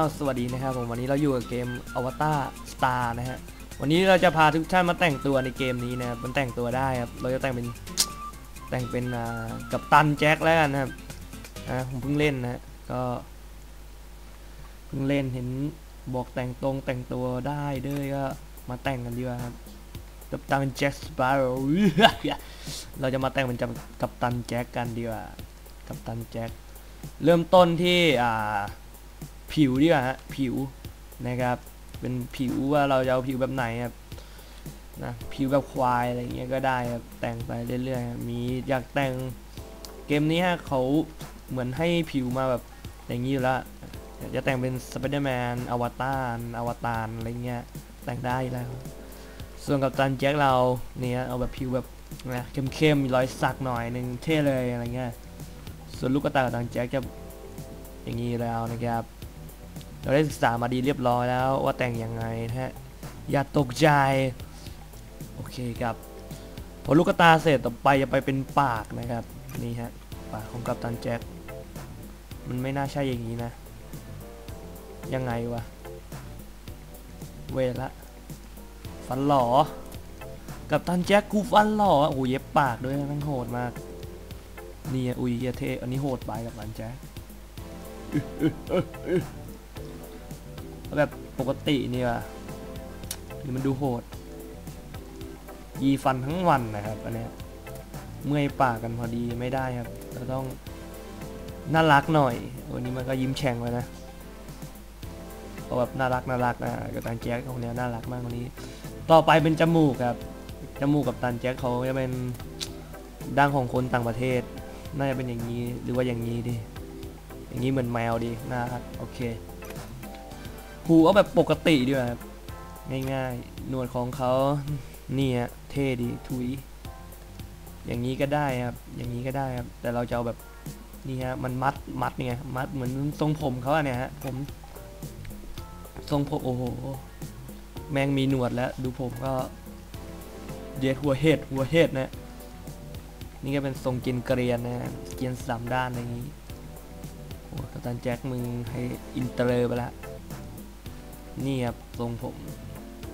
าวสวัสดีนะครับผมวันนี้เราอยู่กับเกมอวตารสตาร์นะฮะวันนี้เราจะพาทุกท่านมาแต่งตัวในเกมนี้นะครับมันแต่งตัวได้ครับเราจะแต่งเป็นแต่งเป็นกับตันแจ็คแล้วกันนะครับอ่าผมเพิ่งเล่นนะฮะก็เพิ่งเล่นเห็นบอกแต่งตรงแต่งตัวได้ด้วยก็มาแต่งกันดีกว่าครับกับตันแจ็คสปาร์โรเราจะมาแต่งเป็นกับตันแจ็คกันดีกว่ากับตันแจ็คเริ่มต้นที่อ่า ผิวดีกว่าฮะผิวนะครับ เป็นผิวว่าเราจะเอาผิวแบบไหนครับนะผิวแบบควายอะไรเงี้ยก็ได้ครับแต่งไปเรื่อยๆมีอยากแต่งเกมนี้ฮะเขาเหมือนให้ผิวมาแบบอย่างนี้อยู่แล้วอยากจะแต่งเป็นสไปเดอร์แมนอวตารอวตารอะไรเงี้ยแต่งได้แล้ว ส่วนกับตันแจ็คเราเนี่ยเอาแบบผิวแบบนะเข้มๆมีรอยสักหน่อยหนึ่งเท่เลยอะไรเงี้ยส่วนลูกกระตายกับทางแจ็คจะอย่างนี้แล้วนะครับ เราได้ศึกษามาดีเรียบร้อยแล้วว่าแต่งยังไงนะฮะ อย่าตกใจ โอเคครับ พอลูกกระตาเสร็จต่อไปจะไปเป็นปากนะครับ นี่ฮะ ปากของกัปตันแจ็ค มันไม่น่าใช่อย่างนี้นะ ยังไงวะ เวละ ฟันหลอกับตันแจ็คกูฟันหลอโอ้โหเย็บปากด้วยมันโหดมาก นี่อุ้ยเยเทอันนี้โหดไปกับมันแจ๊ค แบบปกตินี่ว่ะนี่มันดูโหด ยีฟันทั้งวันนะครับอันเนี้ยเมื่อยปากกันพอดีไม่ได้ครับเราต้องน่ารักหน่อยวันนี้มันก็ยิ้มแฉ่งเลยนะเอาแบบน่ารักน่ารักนะกับตันแจ็คของเนี้ยน่ารักมากวันนี้ ต่อไปเป็นจมูกครับจมูกกับตันแจ็คเขาจะเป็นดังของคนต่างประเทศ น่าจะเป็นอย่างนี้หรือว่าอย่างนี้ดิอย่างนี้เหมือนแมวดีนะครับโอเค หูเอาแบบปกติดีกว่าครับง่ายๆหนวดของเขานี่ฮะเท่ดีทุยอย่างนี้ก็ได้ครับ อย่างนี้ก็ได้ครับ แต่เราจะเอาแบบนี่ฮะมันมัดมัดเนี่ยมัดเหมือนทรงผมเขาอะเนี่ยฮะผมทรงผมโอ้โหแมงมีหนวดแล้ว ดูผมก็เย็ดหัวเห็ดหัวเห็ดนะนี่ก็เป็นทรงเกินเกรียนนะเกียนสามด้านอย่างนี้โอ้กัปตันแจ็คมึงให้อินเตอร์ไปละ นี่ครับทรงผม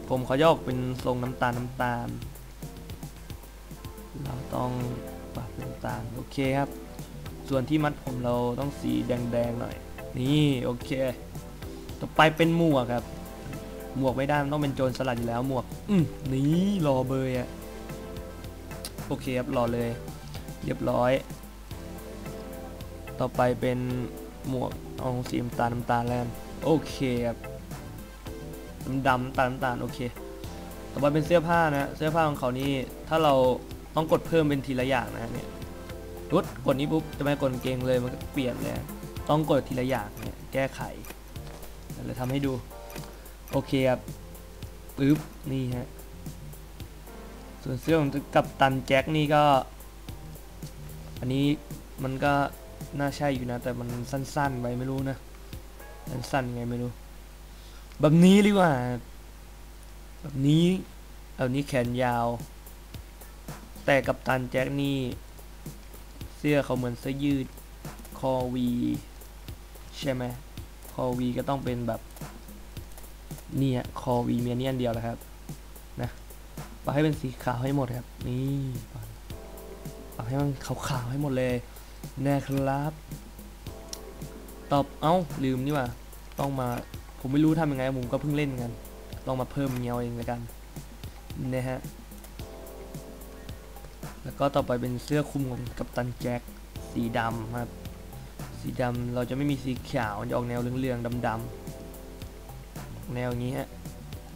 ผมเขาจะออกเป็นทรงน้ำตาลน้ำตาล เราต้องปรับน้ำตาลโอเคครับ ส่วนที่มัดผมเราต้องสีแดงๆหน่อย นี่โอเค ต่อไปเป็นหมวกครับ หมวกไม่ได้มันต้องเป็นโจรสลัดอยู่แล้วหมวก อืมนี่รอเบยอะโอเคครับรอเลย เรียบร้อย ต่อไปเป็นหมวกเอาสีน้ำตาลน้ำตาลแล้วกันโอเคครับ ดำดำน้ำตาลน้ำตาลโอเค ต่อไปเป็นเสื้อผ้านะเสื้อผ้าของเขานี่ถ้าเราต้องกดเพิ่มเป็นทีละอย่างนะเนี่ยรุดกดนี้ปุ๊บจะไม่กดเกงเลยมันก็เปลี่ยนเลยต้องกดทีละอย่างเนี่ยแก้ไขเราทำให้ดูโอเคครับปึ๊บนี่ฮะส่วนเสื้อของกับตันแจ็คนี่ก็ อันนี้มันก็น่าใช่อยู่นะ แต่มันสั้นๆไปไม่รู้นะสั้นๆไงไม่รู้ แบบนี้ดีกว่า แบบนี้เอานี้แขนยาว แต่กับตันแจ็คนี่ เสื้อเขาเหมือนเสื้อยืด คอวีใช่ไหมคอวีก็ต้องเป็นแบบนี่อะคอวีเมียนี่อันเดียวแหละครับนะปรับให้เป็นสีขาวให้หมดครับ นี่ปรับให้มันขาวๆให้หมดเลยนะครับ ตอบเอ้าลืมนี่ว่าต้องมา ผมไม่รู้ทำยังไงผมก็เพิ่งเล่นกันต้องมาเพิ่มเงี้ยวเองแล้วกันนะฮะแล้วก็ต่อไปเป็นเสื้อคลุมของกัปตันแจ็คสีดำครับสีดำเราจะไม่มีสีขาวจะออกแนวเหลืองๆดำๆแนวอย่างนี้ฮะ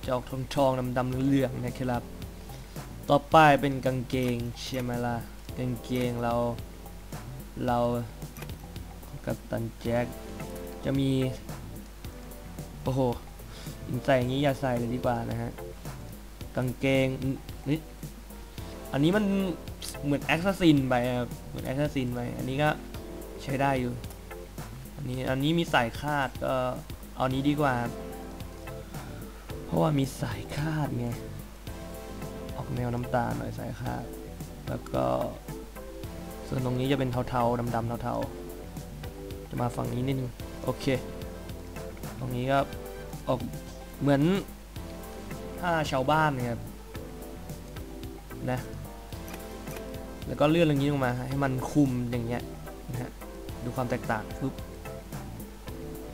จะออกทองๆดำๆเหลืองๆนะครับ ต่อไปเป็นกางเกงใช่ไหมล่ะกางเกงเราเรากับตันแจ็คจะมี โอ้โหใส่อย่างนี้อย่าใส่เลยดีกว่านะฮะกางเกงนี่อันนี้มันเหมือนแอคซซินไปครับเหมือนแอคซินไปอันนี้ก็ใช้ได้อยู่ อันนี้อันนี้มีสายคาดก็เอานี้ดีกว่า เพราะว่ามีสายคาดไงออกแนวน้ำตาลหน่อยสายคาด แล้วก็ ส่วนตรงนี้จะเป็นเทาๆดำๆเทาๆจะมาฝั่งนี้นิดนึงโอเค ตรงนี้ก็ออกเหมือนผ้าชาวบ้านนะครับนะแล้วก็เลื่อนอย่างนี้ลงมา ให้มันคุมอย่างเงี้ยนะฮะดูความแตกต่างปุ๊บ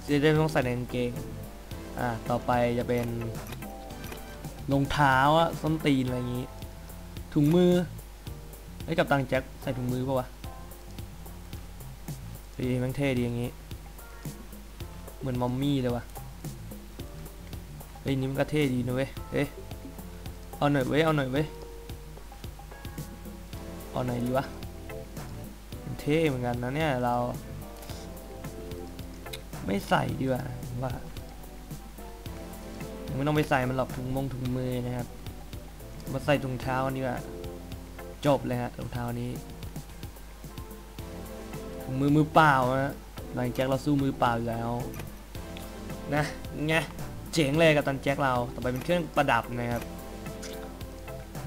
จะได้ไม่ต้องใส่ในกางเกงอ่าต่อไปจะเป็นรองเท้าอะส้นตีนอะไรอย่างงี้ ถุงมือไอ้กับตังแจ็คใส่ถุงมือปะวะดีแมันเท่ดีอย่างงี้ เหมือนมอมมี่เลยวะเฮ้ยนี่มันก็เท่ดีนะเว้ยเฮ้ยเอาหน่อยเว้ยเอาหน่อยเว้ยเอาไหนดีวะมันเท่เหมือนกันนะเนี่ยเรา ไม่ใส่ดีกว่าว่าไม่ต้องไปใส่มันหรอกถุงมงถุงมือนะครับมาใส่ถุงเท้านี่ว่าจบเลยฮะรองเท้านี้ถุงมือมือเปล่านะ หลังแจ็คเราสู้มือเปล่าอยู่แล้วนะไงเจ๋งเลยกับตันแจ็คเราต่อไปเป็นเครื่องประดับนะครับ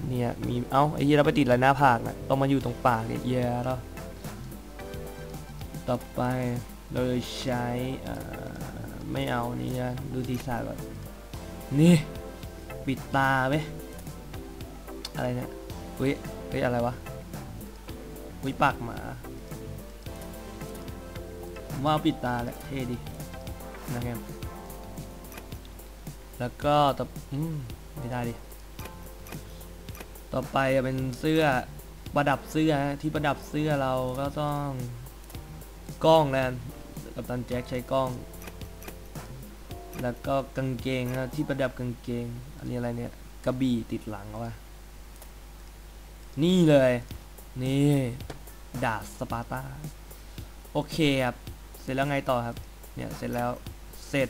เนี่ยมีเอ้าไอ้ยี่เราไปติดอะไรหน้าผากนะต้องมาอยู่ตรงปากเนี่ยเหี้ยอะแล้วต่อไปเราเลยใช้อ่าไม่เอานี่นะดูดีไซน์ก่อนนี่ปิดตาไหมอะไรเนี่ยเฮ้ยเฮ้ยอะไรวะเฮ้ยปากหมา ผมว่าปิดตาแหละเท่ดีนะครับแล้วก็ต่ออืมไม่ได้ดิต่อไปจะเป็นเสื้อประดับเสื้อที่ประดับเสื้อเราก็ต้องกล้องแล้วกันกับตันแจ็คใช้กล้อง แล้วก็กางเกงนะที่ประดับกางเกง อันนี้อะไรเนี่ยกระบี่ติดหลังเอาวะนี่เลย นี่ดาบสปาร์ตา โอเคครับ ร็จแล้วไงต่อครับ เนี่ยเสร็จแล้ว เสร็จ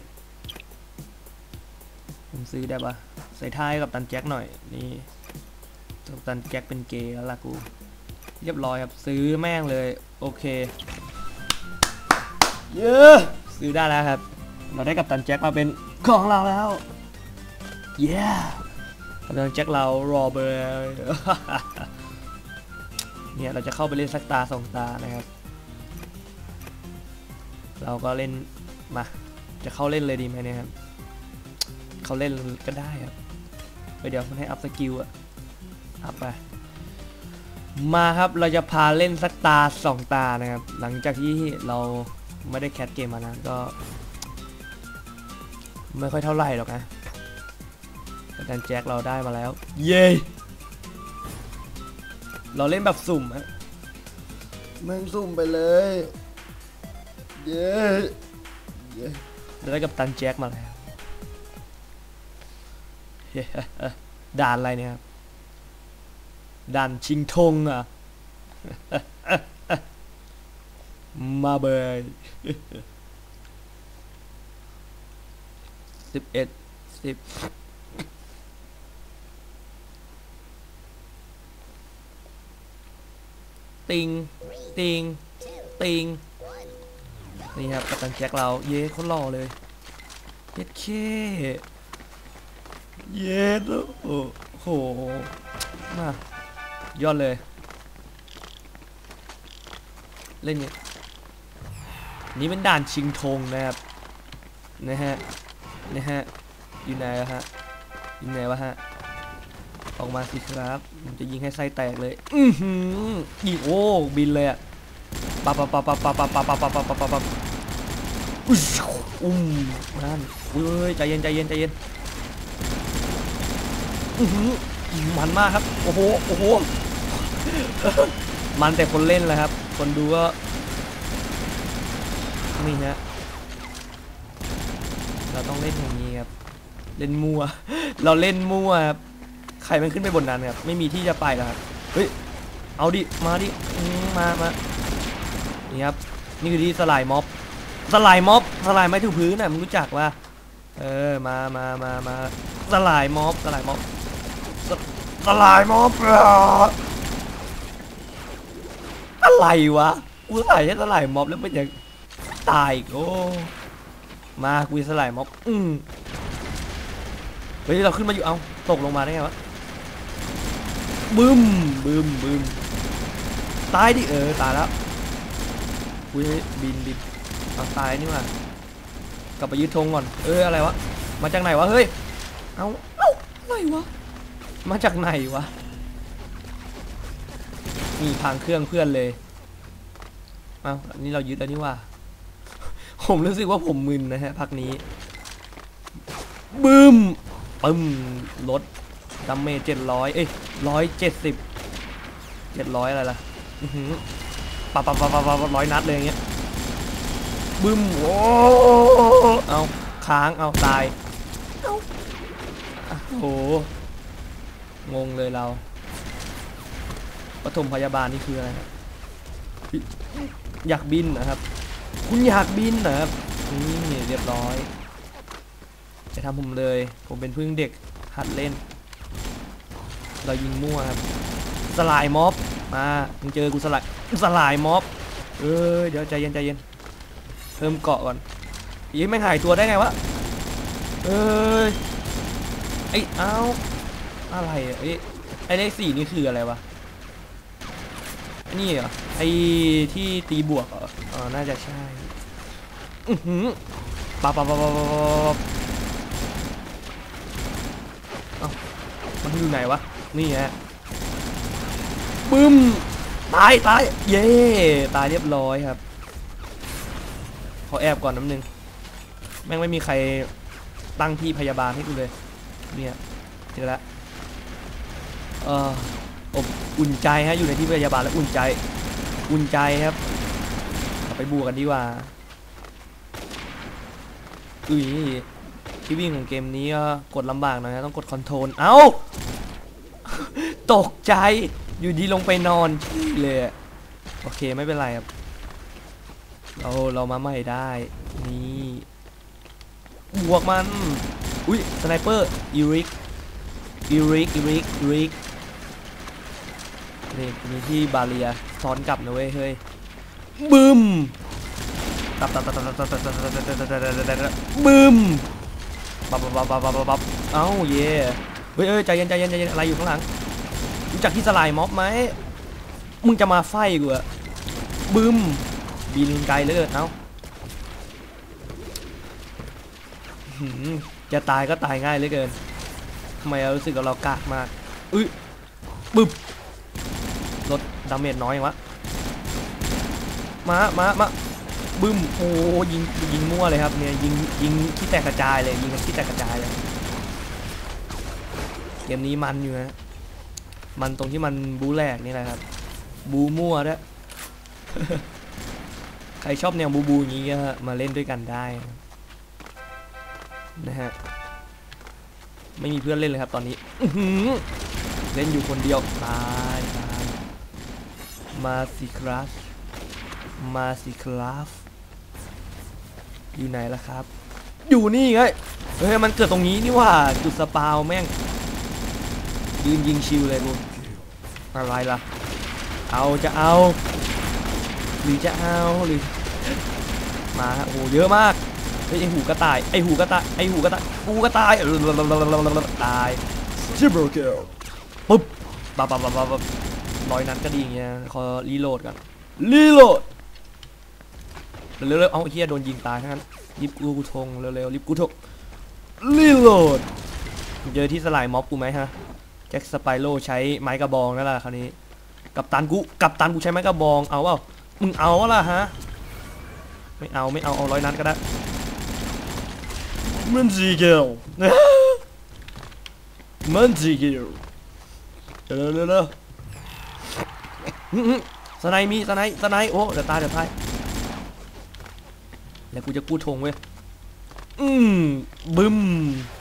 ผมซื้อได้ปะใส่ท้ายกับตันแจ็คหน่อย นี่กับตันแจ็คเป็นเกย์แล้วล่ะกู เรียบร้อยครับ ซื้อแม่งเลย โอเค เยอะซื้อได้แล้วครับ เราได้กับตันแจ็คมาเป็นของเราแล้ว เย้กับตันแจ็คเรารอเบอร์เนี่ยเราจะเข้าไปเล่นสักตาสองตานะครับ เราก็เล่นมาจะเข้าเล่นเลยดีไหมเนี่ยครับ เขาเล่นก็ได้ครับไปเดี๋ยวมันให้อัพสกิลอะอัพไปมาครับเราจะพาเล่นสักตาสองตานะครับ หลังจากที่เราไม่ได้แคสเกมมานะก็ ไม่ค่อยเท่าไหร่หรอกนะแต่ดันแจ็คเราได้มาแล้ว เย้เราเล่นแบบสุ่มฮะแม่งสุ่มไปเลย เย้เย้ได้กับตันแจ็คมาแล้วด่านอะไรเนี่ยครับด่านชิงธงอะมาเบยสิบเอ็ดสิบติงติงติง นี่ครับกัปตันแจ็คเราเย้เขาหล่อเลยเย็ดเคเย็ดโอ้โหมายอดเลย เล่นเนี่ยนี่เป็นด่านชิงธงนะครับนะฮะนะฮะอยู่ไหนอะฮะอยู่ไหนวะฮะออกมาสิครับผมจะยิงให้ไส้แตกเลย อือหือยิงโอ้บินเลยอะปับปับปับปับปับปับปับปับปับปับปับปับปับ อุ้ยอุ้มนั่นอุ้ยใจเย็นใจเย็นใจเย็นอื้อหือมันมากครับ โอ้โห โอ้โห มันแต่คนเล่นแหละครับ คนดูก็ นี่ฮะ เราต้องเล่นอย่างนี้ครับ เล่นมั่ว เราเล่นมั่วครับ ใครมันขึ้นไปบนนั้นครับ ไม่มีที่จะไปแล้วครับ เฮ้ย เอาดิ มาดิมมามานี่ครับ นี่คือที่สลายม็อบ สลายม็อบสลายไม้ถูพื้นน่ะมึงรู้จักว่าเออมามามามาสลายม็อบสลายม็อบสลายม็อบอะไรวะกูใส่แค่สลายม็อบแล้วเป็นย่างตายอีกโอ้มากูสลายม็อบอืมเฮ้ยเราขึ้นมาอยู่เอาตกลงมาได้ไงวะบึ้มบึ้มบึ้มตายดิเออตายแล้วกูบินบิน เอาตายนี่หว่ากลับไปยึดธงก่อน เอออะไรวะ มาจากไหนวะ เฮ้ย เอาเอ้าอะไรวะ มาจากไหนวะ มีพังเครื่องเพื่อนเลย เอ้าอันนี้เรายึดแล้วนี่ว่า ผมรู้สึกว่าผมมึนนะฮะพักนี้ บึ้มปึ้มลดดัมเมจเจ็ดร้อยเอ้ยร้อยเจ็ดสิบเจ็ดร้อยอะไรล่ะอือหือปับปับปับปับปับร้อยนัดเลยอย่างเงี้ย บึ้มโอ้เอาค้างเอาตายเอาโอ้โหงงเลยเราปฐมพยาบาลนี่คืออะไรครับอยากบินนะครับ คุณอยากบินนะครับนี่เรียบร้อยจะทำผมเลย ผมเป็นเพิ่งเด็กหัดเล่น เรายิงมั่วครับ สลายม็อบมามึงเจอกูสลายสลายม็อบเออเดี๋ยวใจเย็นใจเย็น เพิ่มเกาะก่อนยิงไม่หายตัวได้ไงวะเอ้ยไอ้เอ้าอะไรอะไอ้ไอ้เลขสี่นี่คืออะไรวะนี่เหรอไอ้ที่ตีบวกเหรออ๋อน่าจะใช่อือหือปับปับปับปับปับปับเอ้ามันอยู่ไหนวะนี่ฮะบึ้มตายตายเย้ตายเรียบร้อยครับ ขอแอบก่อนน้ำหนึง แม่งไม่มีใครตั้งที่พยาบาลให้กูเลย เนี่ยเจอแล้วเอออบอุ่นใจฮะอยู่ในที่พยาบาลแล้วอุ่นใจ อุ่นใจครับไปบวกกันดีกว่าอุ้ยที่วิ่งของเกมนี้ก็กดลำบากหน่อยนะต้องกดคอนโทรลเอ้าตกใจอยู่ดีลงไปนอนเลยโอเคไม่เป็นไรครับ เราเรามาใหม่ได้ นี่บวกมัน อุ้ยสไนเปอร์อีริกอีริกอีริกอีริกนี่มีที่บาเรียซ้อนกลับนะเว้ยเฮ้ยบึมตับตับตับตับตับตับตับตับตับตับตับตับบึ้มบับบับบับบับบับบับเอ้าเย่เฮ้ยเฮ้ยใจเย็นใจเย็นใจเย็นอะไรอยู่ข้างหลังรู้จักที่สลายม็อบไหมมึงจะมาไฟกูอะบึม บินไกลเหลยเอ้าหืมจะตายก็ตายง่ายเหลือเกินทำไมเรารู้สึกว่าเรากากมากอุ้ยบึบลดดาเมจน้อยอย่างวะมามามาบึ้มโอ้ยิงยิงมั่วเลยครับเนี่ยยิงยิงที่แตกกระจายเลยยิงกันที่แตกกระจายเลยเกมนี้มันอยู่นะมันตรงที่มันบูแหลกนี่แหละครับ บูมั่วด้วย ใครชอบแนวบูบูอย่างนี้ก็มาเล่นด้วยกันได้นะฮะไม่มีเพื่อนเล่นเลยครับตอนนี้เล่นอยู่คนเดียวตายตายมาสิครับมาสิครับอยู่ไหนล่ะครับ อยู่นี่ไงเฮ้ยมันเกิดตรงนี้นี่ว่าจุดสปาวแม่งยืนยิงชิวเลยกูอะไรล่ะ เอาจะเอา หรือจะเอาหรือมาฮะโอ้โหเยอะมากเฮ้ยไอหูกระต่ายไอหูกระต่ายไอหูกระต่ายหูกระต่ายเออตาย Triple kill. ปุ๊บปั๊บปั๊บปั๊บปั๊บปั๊บร้อยนัดก็ดีอย่างเงี้ยขอรีโหลดก่อนรีโหลดเร็วๆเอาไอ้เฮียโดนยิงตายทั้งนั้นรีบกูทงเร็วๆรีบกูทงรีโหลดเจอที่สลายม็อบกูไหมฮะแจ็คสไปโร่ใช้ไม้กระบองนั่นแหละคราวนี้ กับตันกูกับตันกูใช้ไม้กระบองเอาเปล่า มึงเอาล่ะฮะ ไม่เอาไม่เอาเอาร้อยนัดก็ได้ Munzy kill. มันจีกิลเร็วเร็วเร็วอื้อหือสไนมีสไนสไนโอ้เดี๋ยวตายเดี๋ยวตายแล้วกูจะกู้ธงเว้ย อืมบึ้ม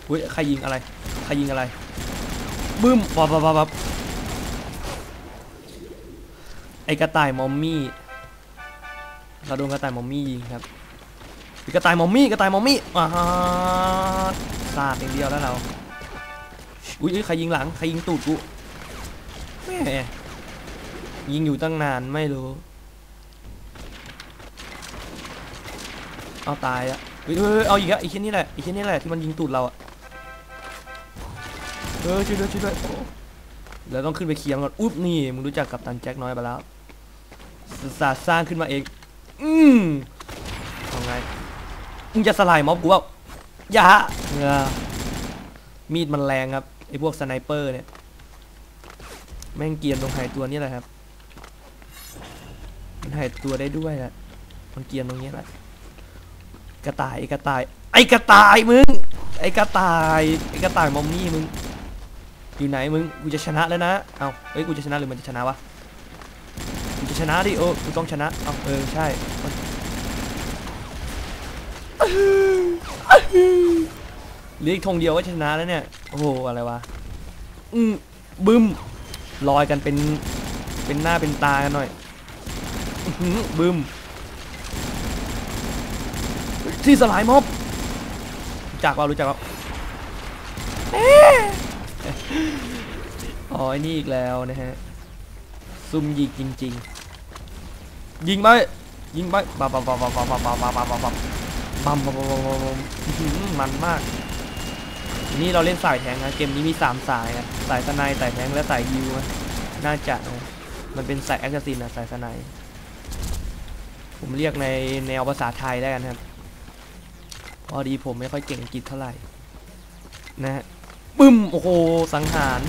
เฮ้ยใครยิงอะไร ใครยิงอะไร บึ้มปับปับปับปับไอกระต่ายมอมมี่ เราโดนกระต่ายมอมมี่ยิงครับกระต่ายมอมมี่กระต่ายมอมมี่อ่าสาดอย่างเดียวแล้วเราอุ้ยใครยิงหลังใครยิงตูดกูแม่ยิงอยู่ตั้งนานไม่รู้เอาตายอะเฮ้ยเอาอีกอะอีกแค่นี้แหละอีกแค่นี้แหละที่มันยิงตูดเราอะเออช่วยด้วยช่วยด้วยโอ้แล้วต้องขึ้นไปเคลียร์มันก่อนอุ๊บนี่มึงรู้จักกับตันแจ็คน้อยไปแล้วศาสตร์สร้างขึ้นมาเอง อืมเอาไงมึงจะสลายม็อบกูเปล่าอย่าเออมีดมันแรงครับไอพวกสไนเปอร์เนี่ยแม่งเกรียนตรงหายตัวนี่แหละครับ มันหายตัวได้ด้วยแหละมันเกรียนตรงนี้แหละกระต่ายไอ้กระต่าย ไอ้กระต่ายมึงไอ้กระต่ายไอ้กระต่ายมอมมี่มึงอยู่ไหนมึงกูจะชนะแล้วนะเอาเอ้ยกูจะชนะหรือมันจะชนะวะกูจะ ชนะดิโอ้กูต้องชนะเอาเออใช่เลีกธงเดียวก็ชนะแล้วเนี่ย โอ้โหอะไรวะ อืมบึ้มลอยกันเป็นเป็นหน้าเป็นตากันหน่อยบึ้มที่สลายม็อบจักว่ารู้จักว่าอ๋อไอ้นี่อีกแล้วนะฮะซุ่มยิงจริง ๆ ยิงไปยิงไปบัมบัมบัมบัมบัมบัมบัมบัมบัมบัมบัมบัมบัมบัมบัมบัมมันมากนี่เราเล่นสายแทงนะเกมนี้มี3สายนะสายสไนสายแทงและสายฮิวนะน่าจะมันเป็นสายแอคซินนะสายสไนผมเรียกในแนวภาษาไทยได้กันครับพอดีผมไม่ค่อยเก่งอังกฤษเท่าไหร่นะฮะปึ้มโอ้โหสังหาร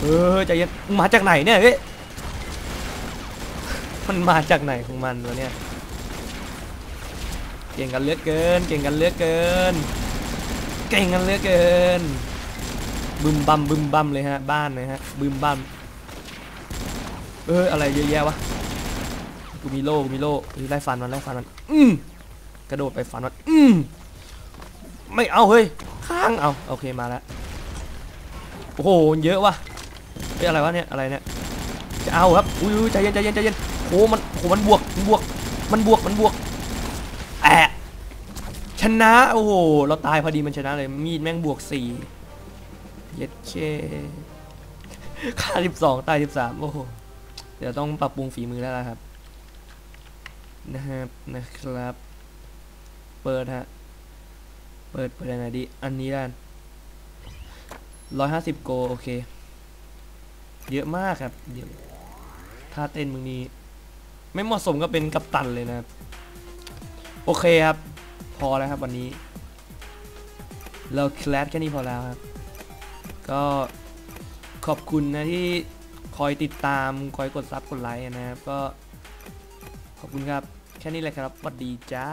เออใจเย็นมึงมาจากไหนเนี่ยเฮ้ มันมาจากไหนของมันวะเนี่ย เก่งกันเลือกเกิน เก่งกันเลือกเกิน เก่งกันเลือกเกิน บึมบัมบึมบัมเลยฮะ บ้านเลยฮะ บึมบัมเอออะไรเยอะแยะวะ กูมีโล่ กูมีโล่ไล่ฟันมันไล่ฟันมัน อืมกระโดดไปฟันมัน อืมไม่เอาเฮ้ย ข้างเอา โอเคมาแล้ว โอ้โห เยอะวะเฮ้ยอะไรวะเนี่ย อะไรเนี่ย จะเอาครับ อุ้ยใจเย็นใจเย็นใจเย็น โอ้มันโอ้มันบวกมันบวก มันบวกมันบวกแอะชนะโอ้โหเราตายพอดีมันชนะเลยมีดแม่งบวกสี่เย็ดเคค่าสิบสองตายสิบสามโอ้โหเดี๋ยวต้องปรับปรุงฝีมือแล้วครับ นะครับนะครับ เปิดฮะเปิดเปิดยังไงดีอันนี้ด้านร้อยห้าสิบโกโอเค เยอะมากครับเดี๋ยวท่าเต้นมึงนี้ ไม่เหมาะสมก็เป็นกัปตันเลยนะครับ โอเคครับ พอแล้วครับวันนี้ เราแคลสแค่นี้พอแล้วครับ ก็ขอบคุณนะที่คอยติดตามคอยกดซับกดไลค์นะครับ ก็ขอบคุณครับ แค่นี้แหละครับสวัสดีจ้า